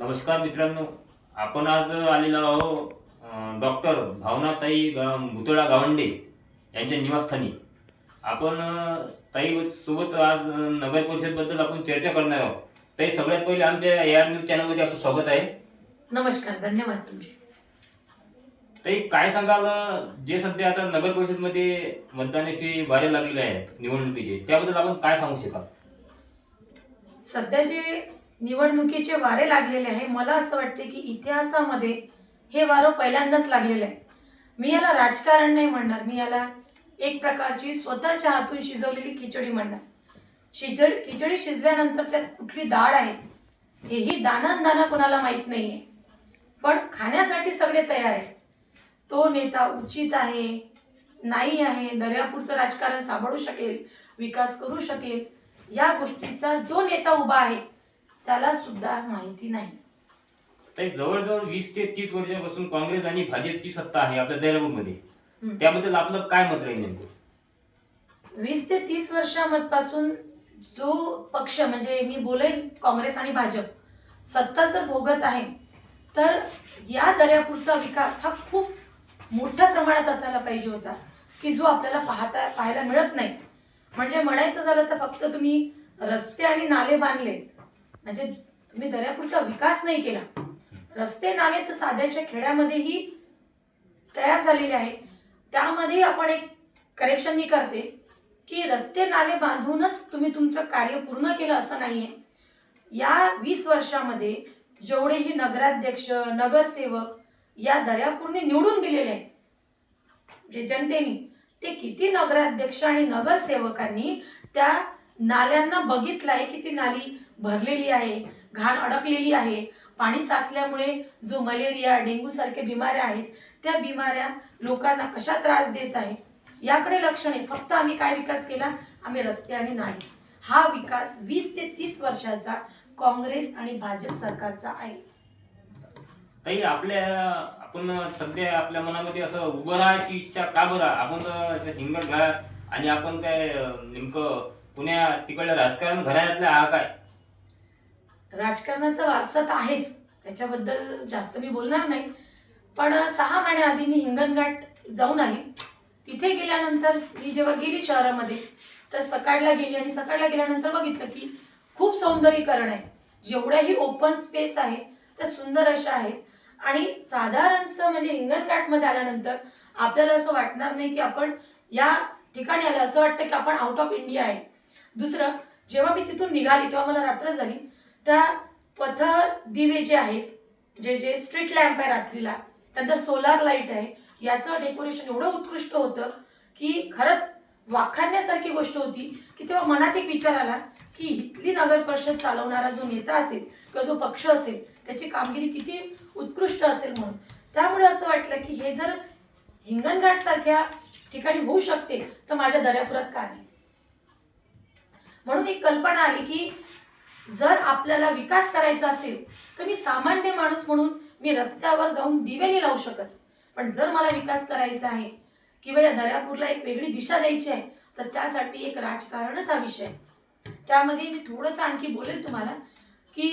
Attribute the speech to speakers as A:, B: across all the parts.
A: नमस्कार मित्रांनो आपण आज आलेलो आहो अं, डॉक्टर भावनाताई गा- भुतळा गावंडे यांच्या निवासस्थानी. आपण ताई सोबत आज नगर परिषदबद्दल आपण चर्चा करणार आहोत. ताई सगळ्यात पहिले आमच्या एआर न्यूज चॅनलमध्ये आपलं स्वागत आहे.
B: नमस्कार धन्यवाद तुमचे.
A: ताई काय सांगाल जे सध्या आता नगर परिषदमध्ये मतदानाची बारे लागलेले आहेत निवडणुकीचे त्याबद्दल आपण काय सांगू शकाल?
B: सध्या जे निवडणुकीचे वारे लागलेले आहे. मला असं वाटते की इतिहासामध्ये हे वारं पहिल्यांदाच लागलेलं आहे. मी याला राजकारण नाही म्हणणार. मी याला एक प्रकारची स्वतःच्या हातून शिजवलेली खिचडी म्हणणार. शिजड खिचडी शिजल्यानंतर त्यात कुठली डाळ आहे? हेही दानान दाना कोणाला माहीत आहे पण खाण्यासाठी सगळे तयार आहे तो नेता उचित आहे नाही आहे दर्यापूरचं राजकारण सांभाळू शकेल विकास करू शकेल या गोष्टीचा जो नेता उभा आहे त्याला सुद्धा माहिती नाही.
A: ताई जवळजवळ वीस ते तीस वर्षापासून काँग्रेस आणि भाजपची सत्ता आहे आपल्या दैरापूरमध्ये
B: हम्म.
A: त्याबद्दल आपलं काय मत राहील नेमकं?
B: वीस ते तीस वर्षापासून जो पक्ष म्हणजे मी बोलेन काँग्रेस आणि भाजप सत्ता जर भोगत आहे तर या दर्यापूरचा विकास हा खूप मोठ्या प्रमाणात असायला पाहिजे होता की जो आपल्याला पाहता पाहायला मिळत नाही. म्हणजे म्हणायचं झालं तर फक्त तुम्ही रस्ते आणि नाले बांधले म्हणजे तुम्ही दर्यापूरचा विकास नाही केला. रस्ते नाले तर साध्याच्या खेड्यामध्येही तयार झालेले आहे त्यामध्ये आपण एक करेक्शन मी करते की रस्ते नाले बांधूनच तुम्ही तुमचं कार्य पूर्ण केलं असं नाहीये. या वीस वर्षामध्ये जेवढेही नगराध्यक्ष नगरसेवक या दर्यापूरने निवडून दिलेले आहेत जे जनतेने ते किती नगराध्यक्ष आणि नगरसेवकांनी त्या नाल्यांना बघितलंय की ती नाली भरलेली आहे घाण अडकलेली आहे. पाणी साचल्यामुळे जो मलेरिया डेंग्यू सारख्या बिमाऱ्या आहेत त्या बिमाऱ्या लोकांना कशा त्रास देत आहे? याकडे लक्ष नाही. फक्त आम्ही काय विकास केला? आम्ही रस्ते आणि नाही. हा विकास वीस ते तीस वर्षाचा काँग्रेस आणि भाजप सरकारचा आहे.
A: ताई आपल्या आपण सध्या आपल्या मनामध्ये असं उभं राहायची इच्छा का बरं? आपण तर हिंगण घरात आणि आपण काय नेमकं पुण्या तिकडल्या राजकारण घराण्यातले आहा काय?
B: राजकारणाचा वारसा तर आहेच. त्याच्याबद्दल जास्त मी बोलणार नाही. पण सहा महिन्याआधी मी हिंगणघाट जाऊन आली. तिथे गेल्यानंतर मी जेव्हा गेली शहरामध्ये तर सकाळला गेली आणि सकाळला गेल्यानंतर बघितलं की खूप सौंदर्यीकरण आहे. जेवढ्याही ओपन स्पेस आहे त्या सुंदर अशा आहेत. आणि साधारणसं म्हणजे हिंगणघाटमध्ये आल्यानंतर आपल्याला असं वाटणार नाही की आपण या ठिकाणी आलं. असं वाटतं की आपण आउट ऑफ इंडिया आहे. दुसरं जेव्हा मी तिथून निघाली तेव्हा मला रात्र झाली. त्या पथ दिवे जे आहेत जे जे स्ट्रीट लॅम्प आहे रात्रीला त्यानंतर सोलार लाइट आहे याचं डेकोरेशन एवढं उत्कृष्ट होतं की खरंच वाखाणण्यासारखी गोष्ट होती की तेव्हा मनात एक विचार आला की इथली नगर परिषद चालवणारा जो नेता असेल किंवा जो पक्ष असेल त्याची कामगिरी किती उत्कृष्ट असेल म्हणून. त्यामुळे असं वाटलं की हे जर हिंगणघाट सारख्या ठिकाणी होऊ शकते तर माझ्या दर्यापुरात का नाही? म्हणून एक कल्पना आली की जर आपल्याला विकास करायचा असेल तर मी सामान्य माणूस म्हणून मी रस्त्यावर जाऊन दिवेने लावू शकत. पण जर मला विकास करायचा आहे किंवा या दर्यापूरला एक वेगळी दिशा द्यायची आहे तर त्यासाठी एक राजकारणच हा विषय त्यामध्ये मी थोडंसं आणखी बोलेल तुम्हाला की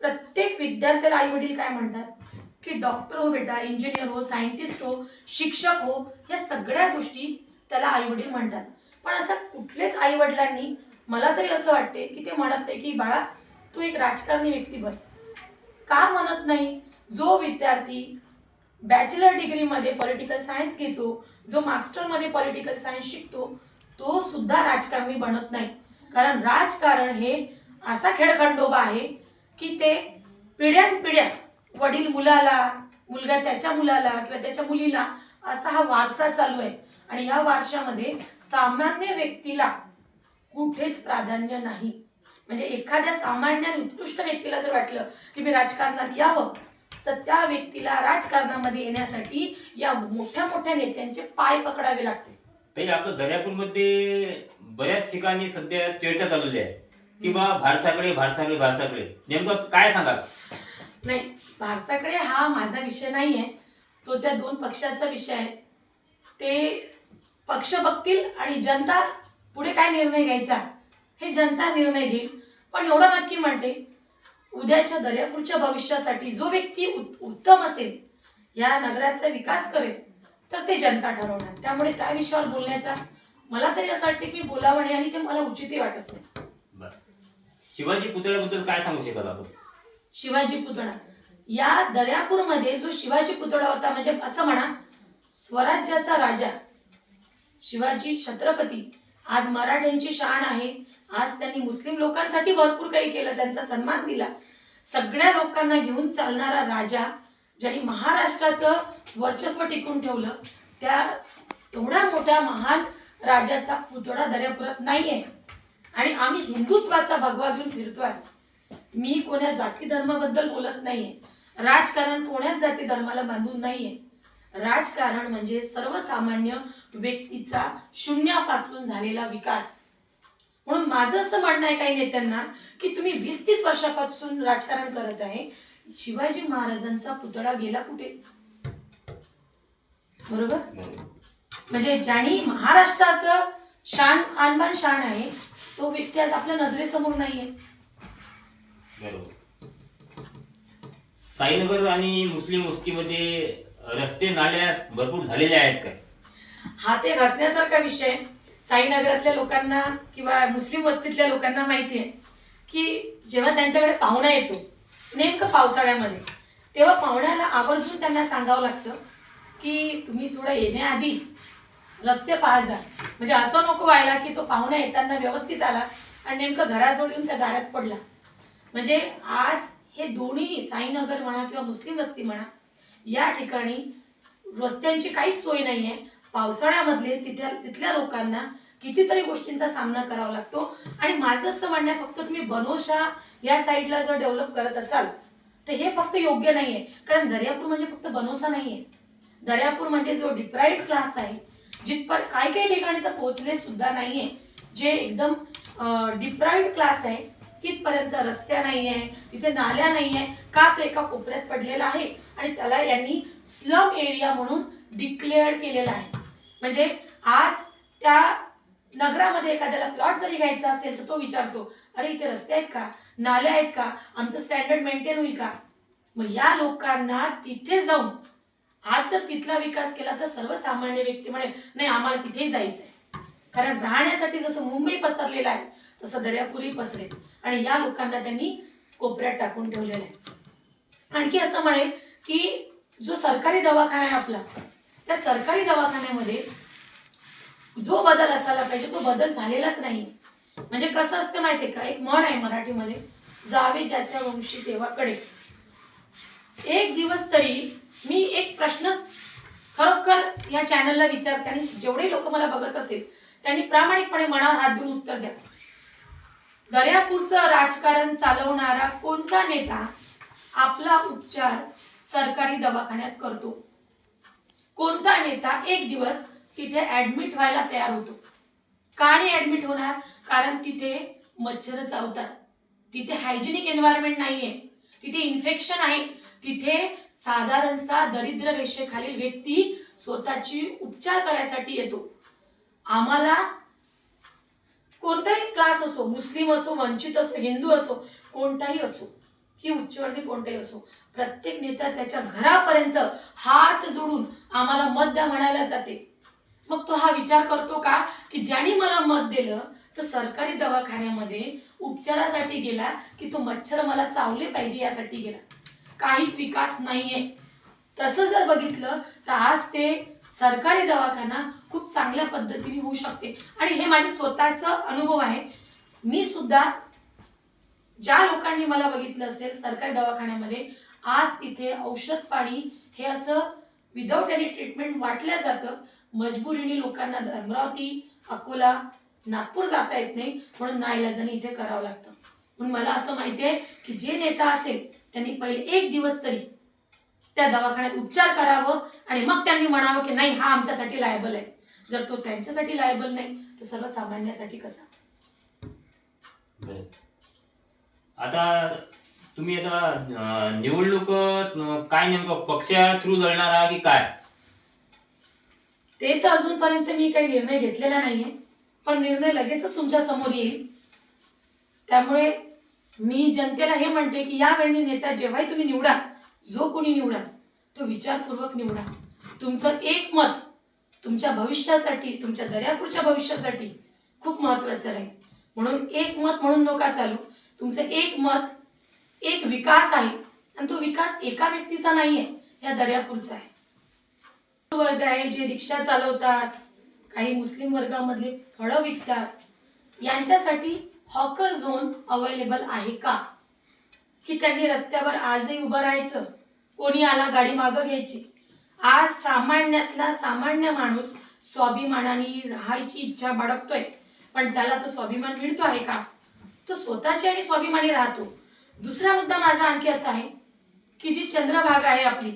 B: प्रत्येक विद्यार्थ्याला आई वडील काय म्हणतात? की डॉक्टर हो बेटा इंजिनियर हो सायंटिस्ट हो शिक्षक हो या सगळ्या गोष्टी त्याला आई वडील म्हणतात. पण असं कुठलेच आई वडिलांनी मला तरी असं वाटते की ते म्हणत नाही की बाळा तू एक राजकारणी व्यक्ती बन. का म्हणत नाही? जो विद्यार्थी बॅचलर डिग्रीमध्ये पॉलिटिकल सायन्स घेतो जो मास्टरमध्ये पॉलिटिकल सायन्स शिकतो तो सुद्धा राजकारणी बनत नाही. कारण राजकारण हे असा खेळखंडोबा आहे की ते पिढ्यानपिढ्या वडील मुलाला मुलगा त्याच्या मुलाला किंवा त्याच्या मुलीला असा हा वारसा चालू आहे. आणि या वारशामध्ये सामान्य व्यक्तीला कुठेच प्राधान्य नाही. म्हणजे एखाद्या सामान्य आणि उत्कृष्ट व्यक्तीला जर वाटलं की मी राजकारणात यावं तर त्या व्यक्तीला राजकारणामध्ये येण्यासाठी या मोठ्या मोठ्या नेत्यांचे पाय पकडावे लागते.
A: ताई आपलं दर्यापूरमध्ये बऱ्याच ठिकाणी सध्या चर्चा चालवली आहे. की बा भारसाकडे भारसाकडे भारसाकडे. नेमकं काय सांगाल?
B: नाही भारताकडे हा माझा विषय नाही आहे तो त्या दोन पक्षाचा विषय आहे. ते पक्ष बघतील आणि जनता पुढे काय निर्णय घ्यायचा? हे जनता निर्णय घेईल. पण एवढं नक्की म्हणते उद्याच्या दर्यापूरच्या भविष्यासाठी जो व्यक्ती उत- उत्तम असेल या नगराचा विकास करेल तर ते जनता ठरवणार. त्यामुळे त्या विषयावर बोलण्याचा मला तरी असं वाटते की मी बोलावं नाही आणि ते मला उचितही वाटत नाही.
A: शिवाजी पुतळ्याबद्दल काय सांगू शकाल आपण?
B: शिवाजी पुतळा. या दर्यापूरमध्ये जो शिवाजी पुतळा होता म्हणजे असं म्हणा स्वराज्याचा राजा शिवाजी छत्रपती आज मराठ्यांची शान आहे. आज त्यांनी मुस्लिम लोकांसाठी भरपूर काही केलं त्यांचा सन्मान दिला. सगळ्या लोकांना घेऊन चालणारा राजा ज्यांनी महाराष्ट्राचं वर्चस्व टिकून ठेवलं त्या एवढ्या मोठ्या महान राजाचा पुतळा दर्यापुरात नाहीये. आणि आम्ही हिंदुत्वाचा भगवा घेऊन फिरतोय मी कोण्या जाती धर्माबद्दल बोलत नाहीये. राजकारण कोण्याच जाती धर्माला बांधून नाहीये. राजकारण म्हणजे सर्वसामान्य व्यक्तीचा शून्यापासून झालेला विकास. म्हणून माझं असं म्हणणं आहे काही नेत्यांना की तुम्ही वीस तीस वर्षापासून राजकारण करत आहे शिवाजी महाराजांचा पुतळा गेला कुठे? बरोबर? म्हणजे ज्यांनी महाराष्ट्राचं शान आणबान शान आहे तो व्यक्ती आज आपल्या नजरेसमोर नाहीये.
A: बरोबर. साईनगर आणि मुस्लिम वस्तीमध्ये रस्ते नाल्या भरपूर झालेल्या आहेत काय?
B: हा ते घासण्यासारखा विषय आहे. साईनगरातल्या लोकांना किंवा मुस्लिम वस्तीतल्या लोकांना माहिती आहे की जेव्हा त्यांच्याकडे पाहुणा येतो नेमकं पावसाळ्यामध्ये तेव्हा पाहुण्याला आवर्जून त्यांना सांगावं लागतं की तुम्ही थोडं येण्याआधी रस्ते पाहत जा. म्हणजे असं नको व्हायला की तो पाहुणा येताना व्यवस्थित आला आणि नेमकं घराजवळ येऊन त्या दारात पडला. म्हणजे आज हे दोन्ही साईनगर म्हणा किंवा मुस्लिम वस्ती म्हणा या ठिकाणी रस्त्यांची काहीच सोय नाही आहे पावसाळ्यामधले तिथल्या तिथल्या लोकांना कितीतरी गोष्टींचा सामना करावा लागतो. आणि माझं असं म्हणणं आहे फक्त तुम्ही बनोशा या साईडला जर डेव्हलप करत असाल तर हे फक्त योग्य नाहीये. कारण दर्यापूर म्हणजे फक्त बनोसा आहे दर्यापूर म्हणजे जो डिप्राईड क्लास आहे जिथपर काही काही ठिकाणी तर पोहोचले सुद्धा नाहीये. जे एकदम डिप्राईड क्लास आहे तिथपर्यंत रस्त्या नाही आहे तिथे नाल्या नाही आहे का तो एका कोपऱ्यात पडलेला आहे? आणि त्याला यांनी स्लम एरिया म्हणून डिक्लेअर केलेला आहे. म्हणजे आज त्या नगरामध्ये एखाद्याला प्लॉट जरी घ्यायचा असेल तर तो विचारतो अरे इथे रस्ते आहेत का? नाल्या आहेत का? आमचं स्टँडर्ड मेंटेन होईल का? मग या लोकांना तिथे जाऊन आज जर तिथला विकास केला तर सर्वसामान्य व्यक्ती म्हणेल नाही आम्हाला तिथेही आहे कारण राहण्यासाठी जसं मुंबई पसरलेलं आहे तसं दर्यापुरी पसरेल आणि या लोकांना त्यांनी कोपऱ्यात टाकून ठेवलेलं आहे. आणखी असं म्हणेल की जो सरकारी दवाखाना आहे आपला त्या सरकारी दवाखान्यामध्ये जो बदल असायला पाहिजे तो बदल झालेलाच नाही. म्हणजे कसं असतं माहितीये का? एक म्हण आहे मराठीमध्ये जावे ज्याच्या वंशी देवाकडे एक दिवस तरी मी एक प्रश्न खरोखर या चॅनलला विचारते आणि जेवढे लोक मला बघत असेल त्यांनी प्रामाणिकपणे मनावर हात देऊन उत्तर द्या. दर्यापूरचं राजकारण चालवणारा कोणता नेता आपला उपचार सरकारी दवाखान्यात करतो? कोणता नेता एक दिवस तिथे ऍडमिट व्हायला तयार होतो? का नाही ऍडमिट होणार? कारण तिथे मच्छर चावतात. तिथे हायजेनिक एन्व्हायरमेंट नाहीये. तिथे इन्फेक्शन आहे. तिथे साधारणसा दरिद्र रेषेखालील व्यक्ती स्वतःची उपचार करायसाठी येतो. आम्हाला कोणताही क्लास असो मुस्लिम असो वंचित असो हिंदू असो कोणताही असो ही उच्चवर्णी कोणताही असो प्रत्येक नेता त्याच्या घरापर्यंत हात जोडून आम्हाला मत द्या म्हणायला जाते. मग तो हा विचार करतो का की ज्याने मला मत दिलं तो सरकारी दवाखान्यामध्ये उपचारासाठी गेला की तो मच्छर मला चावले पाहिजे यासाठी गेला. काहीच विकास नाहीये. तसं जर बघितलं तर आज ते सरकारी दवाखाना खूप चांगल्या पद्धतीने होऊ शकते. आणि हे माझे स्वतःचा अनुभव आहे. मी सुद्धा ज्या लोकांनी मला बघितलं असेल सरकारी दवाखान्यामध्ये आज तिथे औषध पाणी हे असं विदाऊट एनी ट्रीटमेंट वाटलं जातं. मजबुरीने लोकांना अमरावती अकोला नागपूर जाता येत नाही. म्हणून नाईलाजाने इथे करावं लागतं. म्हणून मला असं माहिती आहे की जे नेता असेल त्यांनी पहिले एक दिवस तरी त्या दवाखान्यात उपचार करावं आणि मग त्यांनी म्हणावं की नाही हा आमच्यासाठी लायबल आहे. जर तो त्यांच्यासाठी लायबल नाही तर सर्वसामान्यासाठी कसा.
A: आता तुम्ही आता निवडणूक काय नेमकं पक्षा थ्रू लढणार आहात की काय?
B: ते तर अजूनपर्यंत मी काही निर्णय घेतलेला नाहीये पण निर्णय लगेचच तुमच्यासमोर येईल. त्यामुळे मी जनतेला हे म्हणते की यावेळी नेता जेव्हाही तुम्ही निवडा जो कोणी निवडा तो विचारपूर्वक निवडा. तुमचं एक मत तुमच्या भविष्यासाठी तुमच्या दर्यापूरच्या भविष्यासाठी खूप महत्वाचं राहील. म्हणून एक मत म्हणून नका चालू. तुमचं एक मत एक विकास आहे आणि तो विकास एका व्यक्तीचा नाही आहे या दर्यापूरचा आहे. वर्ग आहे जे रिक्षा चालवतात काही मुस्लिम वर्गामधले फळं विकतात. यांच्यासाठी हॉकर झोन अवेलेबल आहे का? की त्यांनी रस्त्यावर आजही उभं राहायचं? कोणी आला गाडी मागं घ्यायची? आज सामान्यातला सामान्य माणूस स्वाभिमानाने राहायची इच्छा बाळगतोय. पण त्याला तो स्वाभिमान मिळतो आहे का? तो स्वतःची आणि स्वाभिमानी राहतो. दुसरा मुद्दा माझा आणखी असा आहे की जी चंद्रभाग आहे आपली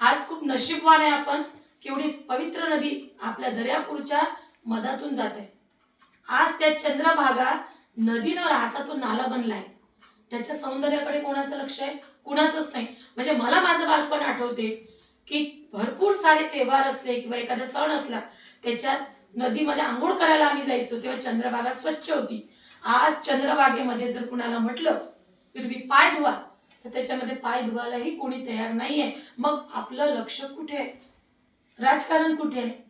B: आज खूप नशीबवान आहे आपण केवढी पवित्र नदी आपल्या दर्यापूरच्या मधातून जाते. आज त्या चंद्रभागा नदी न राहता तो नाला बनलाय. त्याच्या सौंदर्याकडे कोणाचं लक्ष आहे? कुणाचंच नाही. म्हणजे मला माझं बालपण आठवते की भरपूर सारे तेव्हार असले किंवा एखादा सण असला त्याच्यात नदीमध्ये आंघोळ करायला आम्ही जायचो तेव्हा चंद्रभागा स्वच्छ होती. आज चंद्रभागेमध्ये जर कुणाला म्हटलं पूर्वी पाय धुवा तर त्याच्यामध्ये पाय धुवायलाही कोणी तयार नाहीये. मग आपलं लक्ष कुठे आहे? राजकारण कुठे आहे?